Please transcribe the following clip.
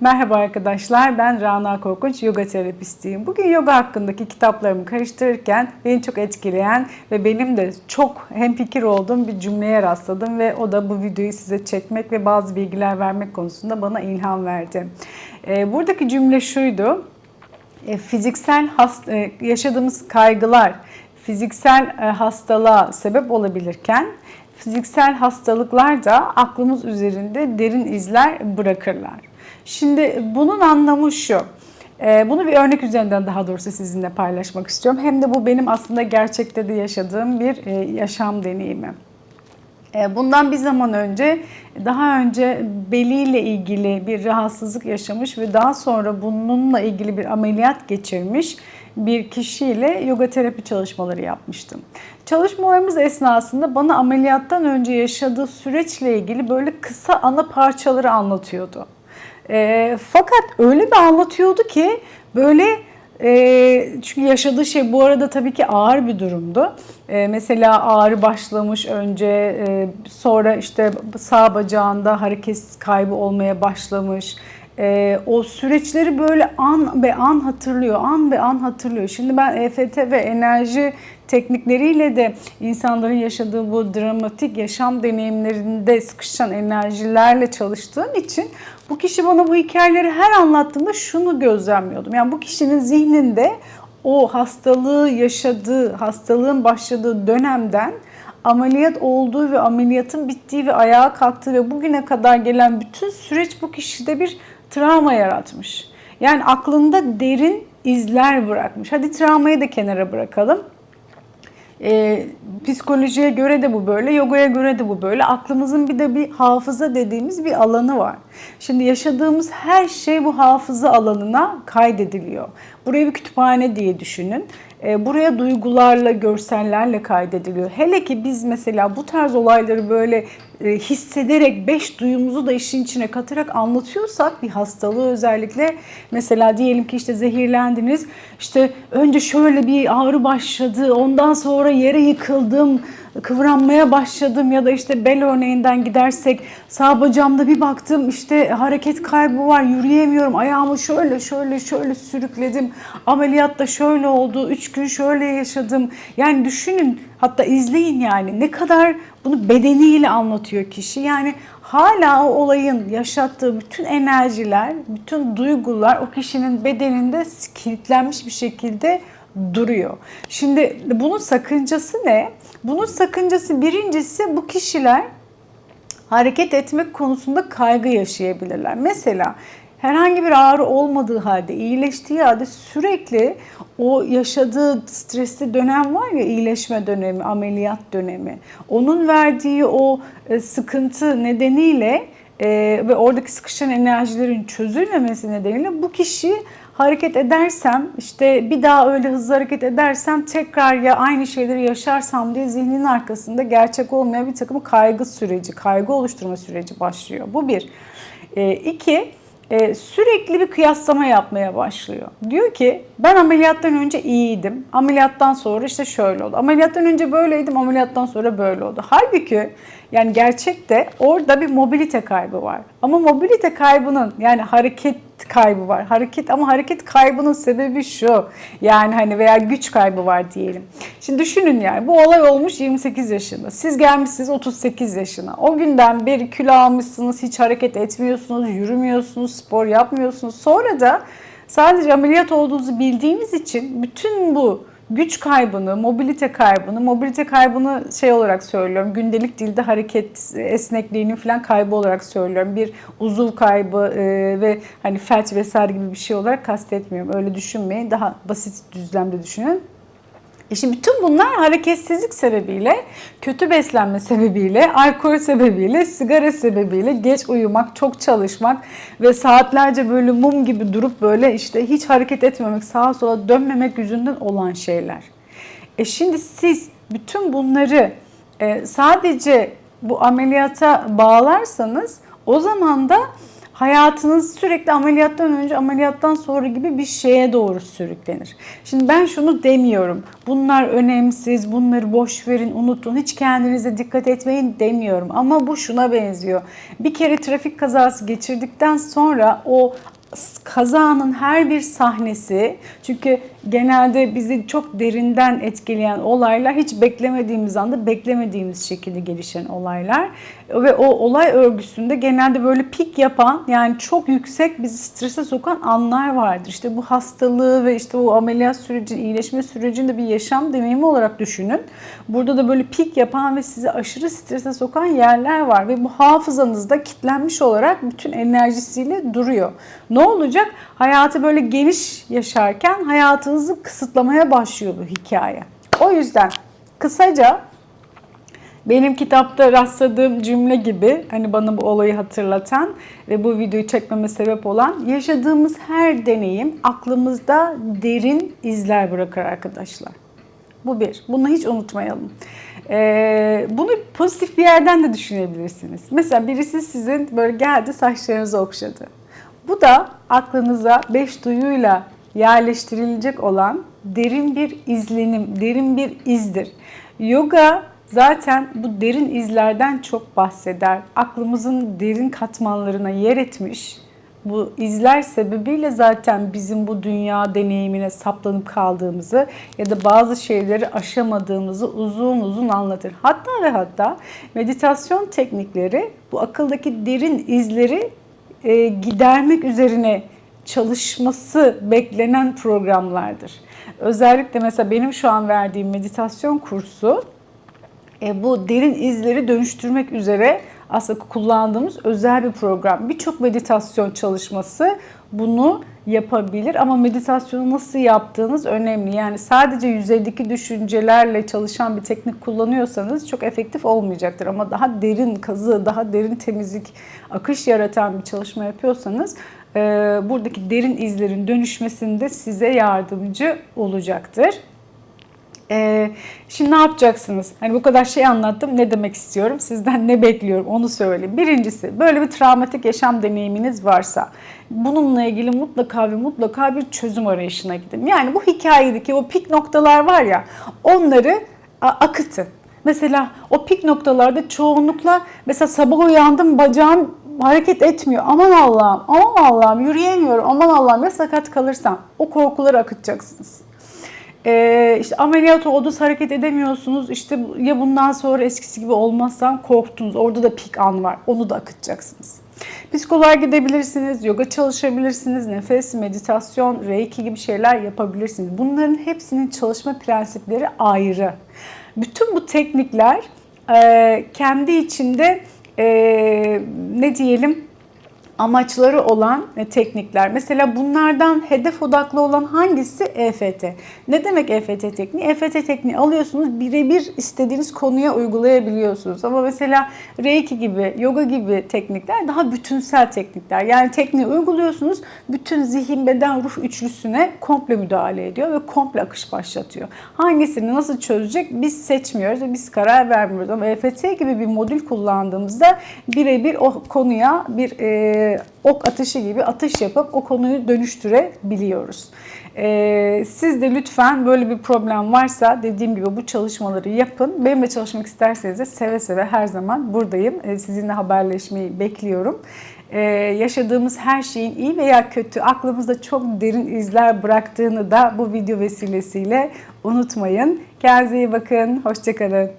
Merhaba arkadaşlar, ben Rana Korkunç, yoga terapistiyim. Bugün yoga hakkındaki kitaplarımı karıştırırken beni çok etkileyen ve benim de çok hemfikir olduğum bir cümleye rastladım ve o da bu videoyu size çekmek ve bazı bilgiler vermek konusunda bana ilham verdi. Ee, Buradaki cümle şuydu, e, fiziksel hast- e, yaşadığımız kaygılar fiziksel e, hastalığa sebep olabilirken fiziksel hastalıklar da aklımız üzerinde derin izler bırakırlar. Şimdi bunun anlamı şu. e, Bunu bir örnek üzerinden daha doğrusu sizinle paylaşmak istiyorum. Hem de bu benim aslında gerçekte de yaşadığım bir e, yaşam deneyimi. E, Bundan bir zaman önce daha önce beliyle ilgili bir rahatsızlık yaşamış ve daha sonra bununla ilgili bir ameliyat geçirmiş bir kişiyle yoga terapi çalışmaları yapmıştım. Çalışmalarımız esnasında bana ameliyattan önce yaşadığı süreçle ilgili böyle kısa ana parçaları anlatıyordu. E, fakat öyle bir anlatıyordu ki böyle e, çünkü yaşadığı şey bu arada tabii ki ağır bir durumdu. E, mesela ağrı başlamış önce, e, sonra işte sağ bacağında hareket kaybı olmaya başlamış. E, o süreçleri böyle an be an hatırlıyor, an be an hatırlıyor. Şimdi ben EFT ve enerji teknikleriyle de insanların yaşadığı bu dramatik yaşam deneyimlerinde sıkışan enerjilerle çalıştığım için bu kişi bana bu hikayeleri her anlattığında şunu gözlemliyordum. Yani bu kişinin zihninde o hastalığı yaşadığı, hastalığın başladığı dönemden ameliyat olduğu ve ameliyatın bittiği ve ayağa kalktığı ve bugüne kadar gelen bütün süreç bu kişide bir travma yaratmış. Yani aklında derin izler bırakmış. Hadi travmayı da kenara bırakalım. E, psikolojiye göre de bu böyle, yogaya göre de bu böyle. Aklımızın bir de bir hafıza dediğimiz bir alanı var. Şimdi yaşadığımız her şey bu hafıza alanına kaydediliyor. Burayı bir kütüphane diye düşünün. E, buraya duygularla, görsellerle kaydediliyor. Hele ki biz mesela bu tarz olayları böyle e, hissederek, beş duyumuzu da işin içine katarak anlatıyorsak bir hastalığı özellikle mesela diyelim ki işte zehirlendiniz. işte önce şöyle bir ağrı başladı, ondan sonra yere yıkıldım, kıvranmaya başladım ya da işte bel örneğinden gidersek sağ bacağımda bir baktım işte hareket kaybı var yürüyemiyorum ayağımı şöyle şöyle şöyle sürükledim ameliyatta şöyle oldu üç gün şöyle yaşadım. Yani düşünün hatta izleyin yani ne kadar bunu bedeniyle anlatıyor kişi. Yani hala o olayın yaşattığı bütün enerjiler bütün duygular o kişinin bedeninde kilitlenmiş bir şekilde duruyor. Şimdi bunun sakıncası ne? Bunun sakıncası birincisi bu kişiler hareket etmek konusunda kaygı yaşayabilirler. Mesela herhangi bir ağrı olmadığı halde, iyileştiği halde sürekli o yaşadığı stresli dönem var ya iyileşme dönemi, ameliyat dönemi. Onun verdiği o e, sıkıntı nedeniyle e, ve oradaki sıkışan enerjilerin çözülmemesi nedeniyle bu kişi hareket edersem işte bir daha öyle hızlı hareket edersem tekrar ya aynı şeyleri yaşarsam diye zihninin arkasında gerçek olmayan bir takım kaygı süreci, kaygı oluşturma süreci başlıyor. Bu bir. E, iki, e, sürekli bir kıyaslama yapmaya başlıyor. Diyor ki ben ameliyattan önce iyiydim. Ameliyattan sonra işte şöyle oldu. Ameliyattan önce böyleydim. Ameliyattan sonra böyle oldu. Halbuki yani gerçekte orada bir mobilite kaybı var. Ama mobilite kaybının yani hareket kaybı var. Hareket ama hareket kaybının sebebi şu. Yani hani veya güç kaybı var diyelim. Şimdi düşünün yani bu olay olmuş 28 yaşında. Siz gelmişsiniz 38 yaşına. O günden beri kilo almışsınız, hiç hareket etmiyorsunuz, yürümüyorsunuz, spor yapmıyorsunuz. Sonra da sadece ameliyat olduğunuzu bildiğiniz için bütün bu güç kaybını, mobilite kaybını, mobilite kaybını şey olarak söylüyorum, gündelik dilde hareket esnekliğinin falan kaybı olarak söylüyorum. Bir uzuv kaybı e, ve hani felç vesaire gibi bir şey olarak kastetmiyorum. Öyle düşünmeyin. Daha basit düzlemde düşünün. E şimdi bütün bunlar hareketsizlik sebebiyle, kötü beslenme sebebiyle, alkol sebebiyle, sigara sebebiyle, geç uyumak, çok çalışmak ve saatlerce böyle mum gibi durup böyle işte hiç hareket etmemek, sağa sola dönmemek yüzünden olan şeyler. E şimdi siz bütün bunları e, sadece bu ameliyata bağlarsanız o zaman da hayatınız sürekli ameliyattan önce ameliyattan sonra gibi bir şeye doğru sürüklenir. Şimdi ben şunu demiyorum. Bunlar önemsiz, bunları boş verin, unutun. Hiç kendinize dikkat etmeyin demiyorum. Ama bu şuna benziyor. Bir kere trafik kazası geçirdikten sonra o kazanın her bir sahnesi çünkü genelde bizi çok derinden etkileyen olaylar hiç beklemediğimiz anda beklemediğimiz şekilde gelişen olaylar ve o olay örgüsünde genelde böyle pik yapan yani çok yüksek bizi strese sokan anlar vardır. İşte bu hastalığı ve işte o ameliyat süreci, iyileşme sürecinde bir yaşam deneyimi olarak düşünün. Burada da böyle pik yapan ve sizi aşırı strese sokan yerler var ve bu hafızanızda kitlenmiş olarak bütün enerjisiyle duruyor. Ne olacak? Hayatı böyle geniş yaşarken hayatınızı kısıtlamaya başlıyor bu hikaye. O yüzden kısaca benim kitapta rastladığım cümle gibi hani bana bu olayı hatırlatan ve bu videoyu çekmeme sebep olan yaşadığımız her deneyim aklımızda derin izler bırakır arkadaşlar. Bu bir. Bunu hiç unutmayalım. Ee, bunu pozitif bir yerden de düşünebilirsiniz. Mesela birisi sizin böyle geldi saçlarınızı okşadı. Bu da aklınıza beş duyuyla yerleştirilecek olan derin bir izlenim, derin bir izdir. Yoga zaten bu derin izlerden çok bahseder. Aklımızın derin katmanlarına yer etmiş. Bu izler sebebiyle zaten bizim bu dünya deneyimine saplanıp kaldığımızı ya da bazı şeyleri aşamadığımızı uzun uzun anlatır. Hatta ve hatta meditasyon teknikleri bu akıldaki derin izleri e, gidermek üzerine çalışması beklenen programlardır. Özellikle mesela benim şu an verdiğim meditasyon kursu bu derin izleri dönüştürmek üzere aslında kullandığımız özel bir program. Birçok meditasyon çalışması bunu yapabilir ama meditasyonu nasıl yaptığınız önemli. Yani sadece yüzeydeki düşüncelerle çalışan bir teknik kullanıyorsanız çok efektif olmayacaktır. Ama daha derin kazı, daha derin temizlik, akış yaratan bir çalışma yapıyorsanız e, buradaki derin izlerin dönüşmesinde size yardımcı olacaktır. Ee, şimdi ne yapacaksınız? Hani bu kadar şey anlattım. Ne demek istiyorum? Sizden ne bekliyorum? Onu söyleyeyim. Birincisi böyle bir travmatik yaşam deneyiminiz varsa bununla ilgili mutlaka ve mutlaka bir çözüm arayışına gidin. Yani bu hikayedeki o pik noktalar var ya onları akıtın. Mesela o pik noktalarda çoğunlukla mesela sabah uyandım bacağım hareket etmiyor. Aman Allah'ım, aman Allah'ım yürüyemiyorum. Aman Allah'ım ya sakat kalırsam o korkuları akıtacaksınız. Ee, işte ameliyat oldunuz, hareket edemiyorsunuz. İşte ya bundan sonra eskisi gibi olmazsam korktunuz. Orada da pik an var. Onu da akıtacaksınız. Psikoloğa gidebilirsiniz, yoga çalışabilirsiniz, nefes, meditasyon, reiki gibi şeyler yapabilirsiniz. Bunların hepsinin çalışma prensipleri ayrı. Bütün bu teknikler e, kendi içinde e, ne diyelim amaçları olan teknikler. Mesela bunlardan hedef odaklı olan hangisi EFT? Ne demek EFT tekniği? EFT tekniği alıyorsunuz birebir istediğiniz konuya uygulayabiliyorsunuz. Ama mesela Reiki gibi, yoga gibi teknikler daha bütünsel teknikler. Yani tekniği uyguluyorsunuz, bütün zihin, beden, ruh üçlüsüne komple müdahale ediyor ve komple akış başlatıyor. Hangisini nasıl çözecek biz seçmiyoruz ve biz karar vermiyoruz. Ama EFT gibi bir modül kullandığımızda birebir o konuya bir e, ok atışı gibi atış yapıp o konuyu dönüştürebiliyoruz. Ee, siz de lütfen böyle bir problem varsa dediğim gibi bu çalışmaları yapın. Benimle çalışmak isterseniz de seve seve her zaman buradayım. Ee, sizinle haberleşmeyi bekliyorum. Ee, yaşadığımız her şeyin iyi veya kötü aklımızda çok derin izler bıraktığını da bu video vesilesiyle unutmayın. Kendinize iyi bakın. Hoşçakalın.